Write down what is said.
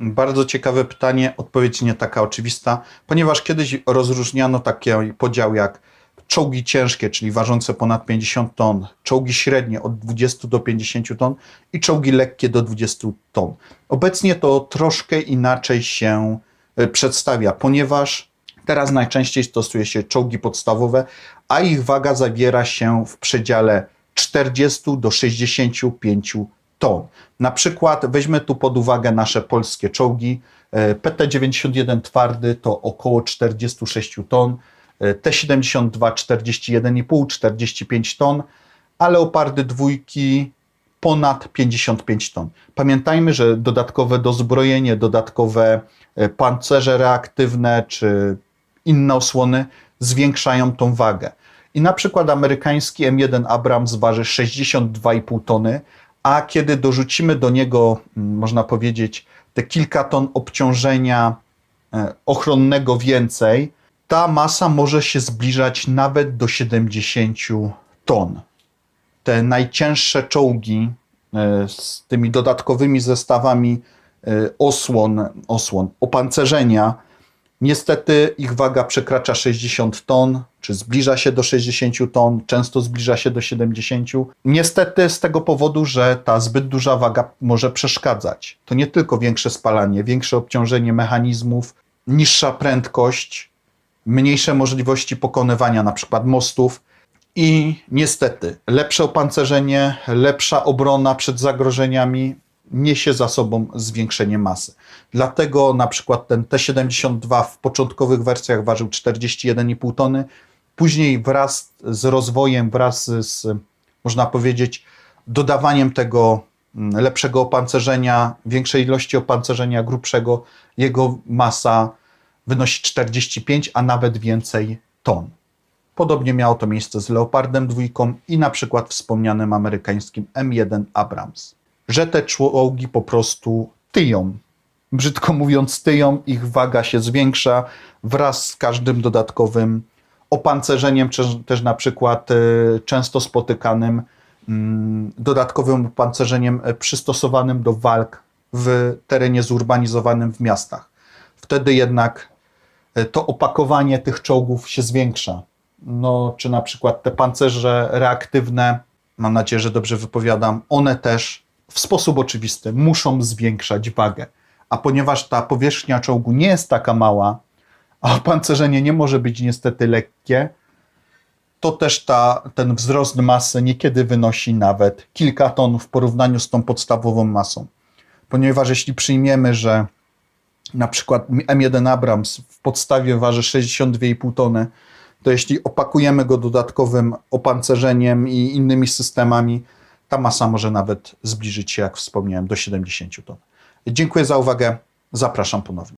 Bardzo ciekawe pytanie, odpowiedź nie taka oczywista, ponieważ kiedyś rozróżniano taki podział jak czołgi ciężkie, czyli ważące ponad 50 ton, czołgi średnie od 20 do 50 ton i czołgi lekkie do 20 ton. Obecnie to troszkę inaczej się e, przedstawia, ponieważ teraz najczęściej stosuje się czołgi podstawowe, a ich waga zawiera się w przedziale 40 do 65 ton. Na przykład weźmy tu pod uwagę nasze polskie czołgi. E, PT-91 twardy to około 46 ton, e, T-72 41,5, 45 ton, a Leopardy dwójki ponad 55 ton. Pamiętajmy, że dodatkowe dozbrojenie, dodatkowe e, pancerze reaktywne czy inne osłony zwiększają tą wagę. I na przykład amerykański M1 Abrams waży 62,5 tony, a kiedy dorzucimy do niego, mm, można powiedzieć, te kilka ton obciążenia e, ochronnego więcej, ta masa może się zbliżać nawet do 70 ton. Te najcięższe czołgi e, z tymi dodatkowymi zestawami e, osłon, osłon opancerzenia, Niestety ich waga przekracza 60 ton, czy zbliża się do 60 ton, często zbliża się do 70. Niestety z tego powodu, że ta zbyt duża waga może przeszkadzać. To nie tylko większe spalanie, większe obciążenie mechanizmów, niższa prędkość, mniejsze możliwości pokonywania na przykład mostów i niestety lepsze opancerzenie, lepsza obrona przed zagrożeniami niesie za sobą zwiększenie masy. Dlatego na przykład ten T72 w początkowych wersjach ważył 41,5 tony, później wraz z rozwojem, wraz z, można powiedzieć, dodawaniem tego mm, lepszego opancerzenia, większej ilości opancerzenia grubszego, jego masa wynosi 45, a nawet więcej ton. Podobnie miało to miejsce z Leopardem dwójką i na przykład wspomnianym amerykańskim M1 Abrams że te czołgi po prostu tyją. Brzydko mówiąc, tyją, ich waga się zwiększa wraz z każdym dodatkowym opancerzeniem, też na przykład y, często spotykanym mm, dodatkowym opancerzeniem y, przystosowanym do walk w terenie zurbanizowanym w miastach. Wtedy jednak y, to opakowanie tych czołgów się zwiększa. No, czy na przykład te pancerze reaktywne, mam nadzieję, że dobrze wypowiadam, one też w sposób oczywisty muszą zwiększać wagę. A ponieważ ta powierzchnia czołgu nie jest taka mała, a opancerzenie nie może być niestety lekkie, to też ta, ten wzrost masy niekiedy wynosi nawet kilka ton w porównaniu z tą podstawową masą. Ponieważ jeśli przyjmiemy, że na przykład M1 Abrams w podstawie waży 62,5 tony, to jeśli opakujemy go dodatkowym opancerzeniem i innymi systemami, ta masa może nawet zbliżyć się, jak wspomniałem, do 70 ton. Dziękuję za uwagę. Zapraszam ponownie.